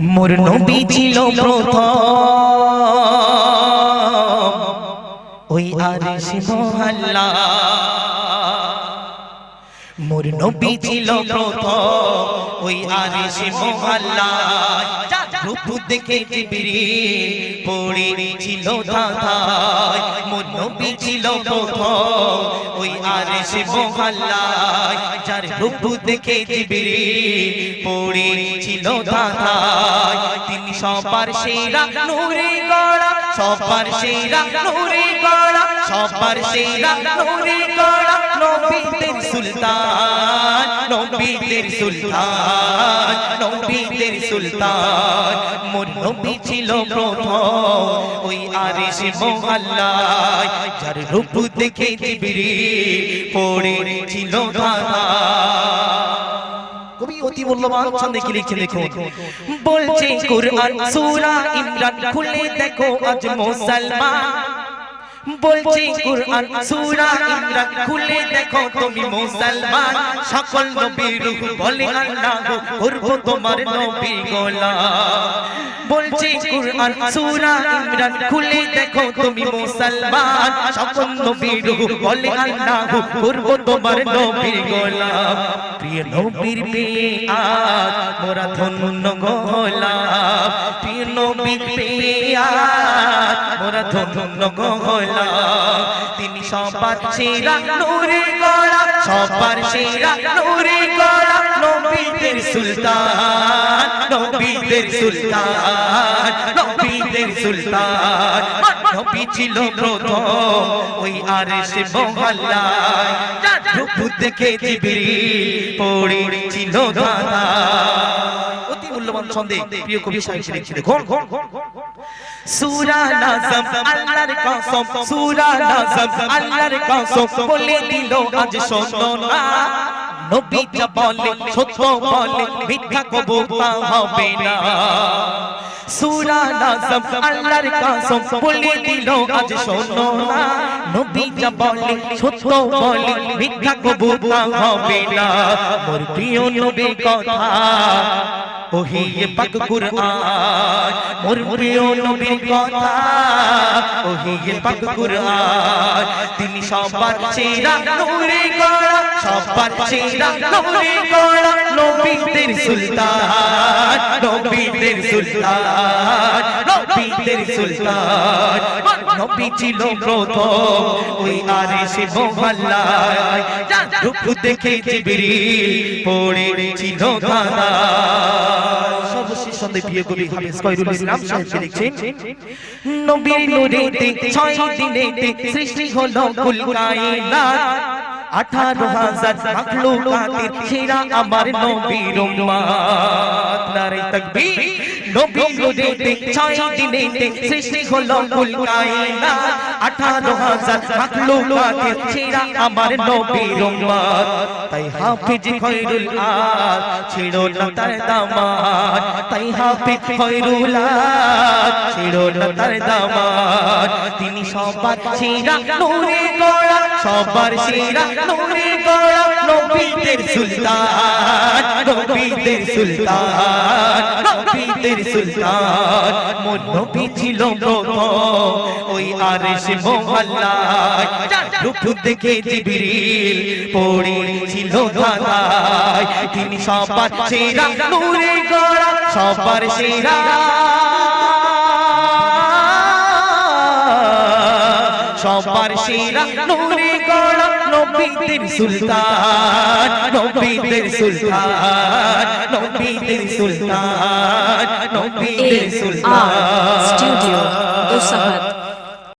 মোর নবী ছিল প্রথম। ওই আরিশ মহল্লা। মোর নবী ছিল প্রথম। ওই আরিশ মহল্লা রূপ দেখে জিবরিল পড়েছিল ছিল ওই আরিশ মহল্লায়। যার রূপ দেখে জিবরিল পড়েছিল ধাঁধায়। তিনি সবার সেরা নূরে গড়া, সবার সেরা নূরে গড়া, সবার সেরা নূরে গড়া সুলতান। নবীদের সুলতান নবীদের সুলতান। মোর নবী ছিল প্রথম ওই আরিশ মহল্লায়, যার রূপ দেখে জিবরিল পড়েছিল ধারা। অতি বলছে কুরআন, সূরা ইমরান খুলে দেখো আজ মুসলমান। বলছে কুরআন সূরা ইমরান খুলে দেখো তুমি মুসলমান। সকল নবীর রূহ বলে আল্লাহ করব তোমার নবী গোলাম। বলছে কুরআন সূরা ইমরান খুলে দেখো তুমি মুসলমান। সকল নবীর রূহ বলে আল্লাহ করব তোমার নবী গোলাম। প্রিয় নবীর পেয়ে আজ মোরা ধন্য গোলাম। প্রিয় নবীর পেয়ে আজ মোরা ধন্য গোলাম তিনি সবার সেরা নূরে গড়া, সবার সেরা নূরে গড়া, নবীদের সুলতান নবীদের সুলতান নবীদের সুলতান। নবী ছিল প্রথম, ওই আরশে মহল্লায়। রূপ দেখে জিবরিল পড়েছিল দাদা। অতি মূল্যবান ছন্দে প্রিয় কবি লিখছে দেখুন। সূরা নাজম আল্লাহর কসম সূরা নাজম আল্লাহর কসম বলে দিল আজ শোনো না নবী যা বলে সত্য বলে মিথ্যা কবুতা হবে না সূরা নাজম আল্লাহর কসম বলে দিল আজ শোনো না নবী যা বলে সত্য বলে মিথ্যা কবুতা হবে না মোর প্রিয় নবী কথা ওহি পাক কুরআন, মোর প্রিয় নবীর কথা। ওহি পাক কুরআন, তিনি সবার সেরা নূরে গড়া, সবার সেরা নূরে গড়া নবীদের সুলতান নবীদের সুলতান নবীদের সুলতান। নবী ছিল প্রথম, ওই আরে আরিশে মহল্লায়। রূপ দেখে জিবরিল পড়েছিল সর্বশেষ সন্দেহ প্রিয় কবি হাফেজ কয়রুল ইসলাম সাহেব লিখছেন নবীর নূরেতে ছয় দিনেতে সৃষ্টি হলো কুল কায়নাত আঠারো হাজার মাখলুকাতের সেরা আমার নবীর উম্মত নারে তাকবীর। নবীর নূরেতে ছয় দিনেতে সৃষ্টি হলো কুল কায়নাত। আঠারো হাজার মাখলুকাতের সেরা আমার নবীর উম্মত তাই হাফিজ খয়রুল আদ ছিল না তার দামাত তাই হাফিজ খয়রুল আদ ছিল না তার দামাত তিনি সবার সেরা নূরে গড়া, সবার সেরা সুলতান সুলতান সুলতান। ছিল ওই আরিশ মহল্লায়। দেখে জিবরিল পড়েছিল তিনি সবার সেরা, নূরে সবার সেরা। সবার সেরা নূরে গড়া নবীদের সুলতান নবীদের সুলতান নবীদের সুলতান নবীদের সুলতান স্টুডিও Usahat.